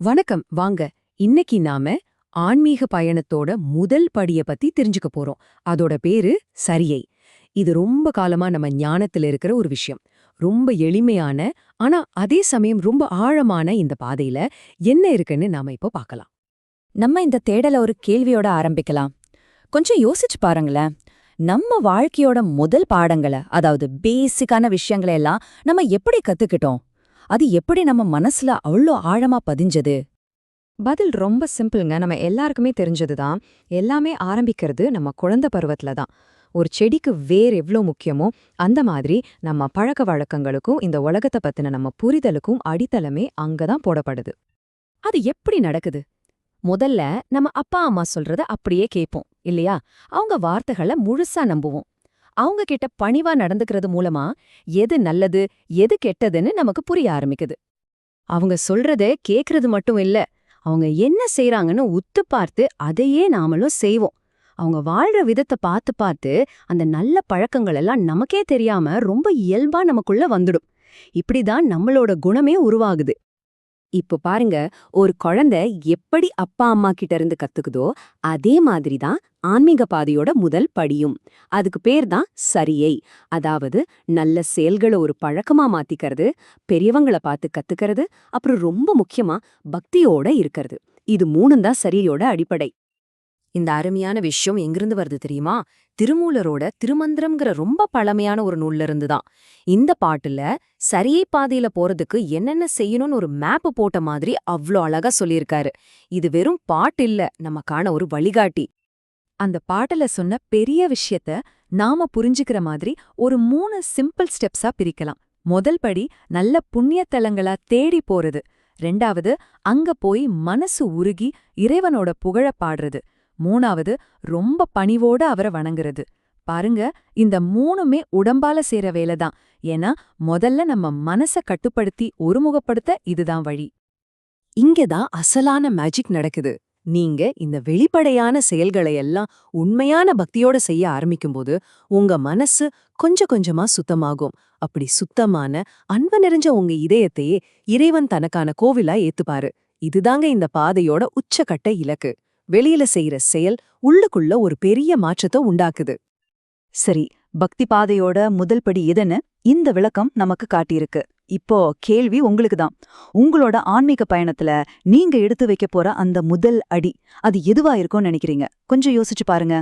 வணக்கம். வாங்க இன்னைக்கு நாம ஆன்மீக பயணத்தோட முதல் படிய பத்தி தெரிஞ்சுக்க போறோம். அதோட பேரு சரியை. இது ரொம்ப காலமா நம்ம ஞானத்துல இருக்கிற ஒரு விஷயம். ரொம்ப எளிமையான ஆனா அதே சமயம் ரொம்ப ஆழமான இந்த பாதையில என்ன இருக்குன்னு நாம இப்போ பார்க்கலாம். நம்ம இந்த தேடல ஒரு கேள்வியோட ஆரம்பிக்கலாம். கொஞ்சம் யோசிச்சு பாருங்களேன். நம்ம வாழ்க்கையோட முதல் பாடங்களை அதாவது பேசிக்கான விஷயங்களை எல்லாம் நம்ம எப்படி கத்துக்கிட்டோம்? அது எப்படி நம்ம மனசுல அவ்வளோ ஆழமா பதிஞ்சது? பதில் ரொம்ப சிம்பிள்ங்க. நம்ம எல்லாருக்குமே தெரிஞ்சதுதான். எல்லாமே ஆரம்பிக்கிறது நம்ம குழந்த பருவத்துல தான். ஒரு செடிக்கு வேர் எவ்ளோ முக்கியமோ அந்த மாதிரி நம்ம பழக்க வழக்கங்களுக்கும் இந்த உலகத்தை பத்தின நம்ம புரிதலுக்கும் அடித்தளமே அங்கதான் போடப்படுது. அது எப்படி நடக்குது? முதல்ல நம்ம அப்பா அம்மா சொல்றத அப்படியே கேட்போம் இல்லையா? அவங்க வார்த்தைகளை முழுசா நம்புவோம். அவங்க கிட்ட பணிவா நடந்துக்கிறது மூலமா எது நல்லது எது கெட்டதுன்னு நமக்கு புரிய ஆரம்பிக்குது. அவங்க சொல்றத கேக்குறது மட்டும் இல்ல அவங்க என்ன செய்யறாங்கன்னு உத்து பார்த்து அதையே நாமளும் செய்வோம். அவங்க வாழ்ற விதத்தை பார்த்து பார்த்து அந்த நல்ல பழக்கங்கள் எல்லாம் நமக்கே தெரியாம ரொம்ப இயல்பா நமக்குள்ள வந்துடும். இப்படிதான் நம்மளோட குணமே உருவாகுது. இப்போ பாருங்க ஒரு குழந்தை எப்படி அப்பா அம்மா கிட்ட இருந்து கத்துக்குதோ அதே மாதிரி தான் ஆன்மீக பாதையோட முதல் படியும். அதுக்கு பேர் தான் சரியை. அதாவது நல்ல செயல்களை ஒரு பழக்கமா மாத்திக்கிறது பெரியவங்கள பார்த்து கத்துக்கிறது அப்புறம் ரொம்ப முக்கியமா பக்தியோட இருக்கிறது. இது மூணும் தான் சரியோட அடிப்படை. இந்த அருமையான விஷயம் எங்கிருந்து வருது தெரியுமா? திருமூலரோட திருமந்திரம்ங்கிற ரொம்ப பழமையான ஒரு நூல்ல இருந்து தான் இந்த பாட்டுல சரியை பாதையில போறதுக்கு என்னென்ன செய்யணும்னு ஒரு மேப் போட்ட மாதிரி அவ்ளோ அழகா சொல்லியிருக்காரு. இது வெறும் பாட்டு இல்ல நமக்கான ஒரு வழிகாட்டி. அந்த பாட்டுல சொன்ன பெரிய விஷயத்த நாம புரிஞ்சுக்கிற மாதிரி ஒரு மூணு சிம்பிள் ஸ்டெப்ஸா பிரிக்கலாம். முதல் படி நல்ல புண்ணியத்தலங்களா தேடி போறது. ரெண்டாவது அங்க போய் மனசு உருகி இறைவனோட புகழ பாடுறது. மூணாவது ரொம்ப பணிவோட அவரை வணங்குறது. பாருங்க இந்த மூணுமே உடம்பால சேர வேலைதான் ஏன்னா முதல்ல நம்ம மனச கட்டுப்படுத்தி ஒருமுகப்படுத்த இதுதான் வழி. இங்கதான் அசலான மேஜிக் நடக்குது. நீங்க இந்த வெளிப்படையான செயல்களை எல்லாம் உண்மையான பக்தியோட செய்ய ஆரம்பிக்கும்போது உங்க மனசு கொஞ்சம் கொஞ்சமா சுத்தமாகும். அப்படி சுத்தமான அன்பு நிறைஞ்ச உங்க இதயத்தையே இறைவன் தனக்கான கோவிலா ஏத்துப்பாரு. இதுதாங்க இந்த பாதையோட உச்சக்கட்ட இலக்கு. வெளியில செய்யற செயல் உள்ளுக்குள்ள ஒரு பெரிய மாற்றத்தை உண்டாக்குது. சரி பக்தி பாதையோட முதல் படி எதுன்னு இந்த விளக்கம் நமக்கு காட்டியிருக்கு. இப்போ கேள்வி உங்களுக்கு தான் உங்களோட ஆன்மீக பயணத்துல நீங்க எடுத்து வைக்க போற அந்த முதல் அடி அது எதுவா இருக்கும்னு நினைக்கிறீங்க? கொஞ்சம் யோசிச்சு பாருங்க.